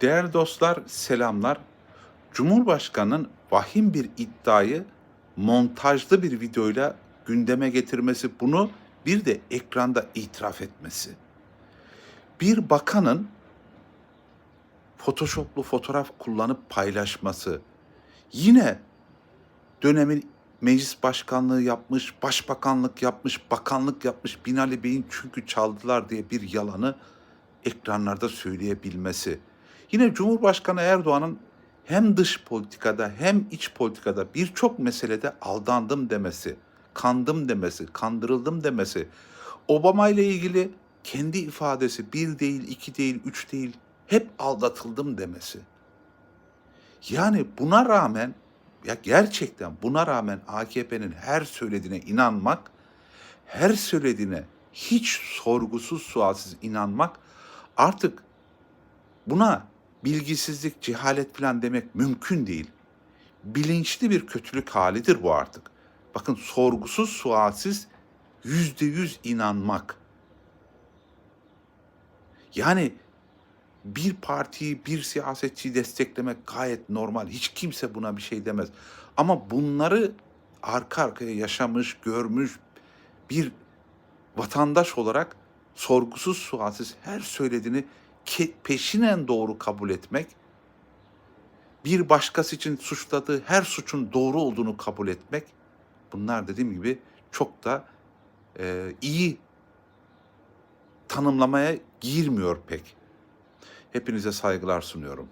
Değerli dostlar, selamlar. Cumhurbaşkanının vahim bir iddiayı montajlı bir videoyla gündeme getirmesi, bunu bir de ekranda itiraf etmesi. Bir bakanın photoshoplu fotoğraf kullanıp paylaşması, yine dönemin meclis başkanlığı yapmış, başbakanlık yapmış, bakanlık yapmış Binali Bey'in çünkü çaldılar diye bir yalanı ekranlarda söyleyebilmesi. Yine Cumhurbaşkanı Erdoğan'ın hem dış politikada hem iç politikada birçok meselede aldandım demesi, kandım demesi, kandırıldım demesi, Obama ile ilgili kendi ifadesi bir değil, iki değil, üç değil, hep aldatıldım demesi. Yani buna rağmen ya gerçekten buna rağmen AKP'nin her söylediğine inanmak, her söylediğine hiç sorgusuz sualsiz inanmak artık buna bilgisizlik, cehalet falan demek mümkün değil. Bilinçli bir kötülük halidir bu artık. Bakın sorgusuz sualsiz yüzde yüz inanmak. Yani bir partiyi, bir siyasetçiyi desteklemek gayet normal. Hiç kimse buna bir şey demez. Ama bunları arka arkaya yaşamış, görmüş bir vatandaş olarak sorgusuz sualsiz her söylediğini peşinen doğru kabul etmek, bir başkası için suçladığı her suçun doğru olduğunu kabul etmek, bunlar dediğim gibi çok da e, iyi tanımlamaya girmiyor pek. Hepinize saygılar sunuyorum.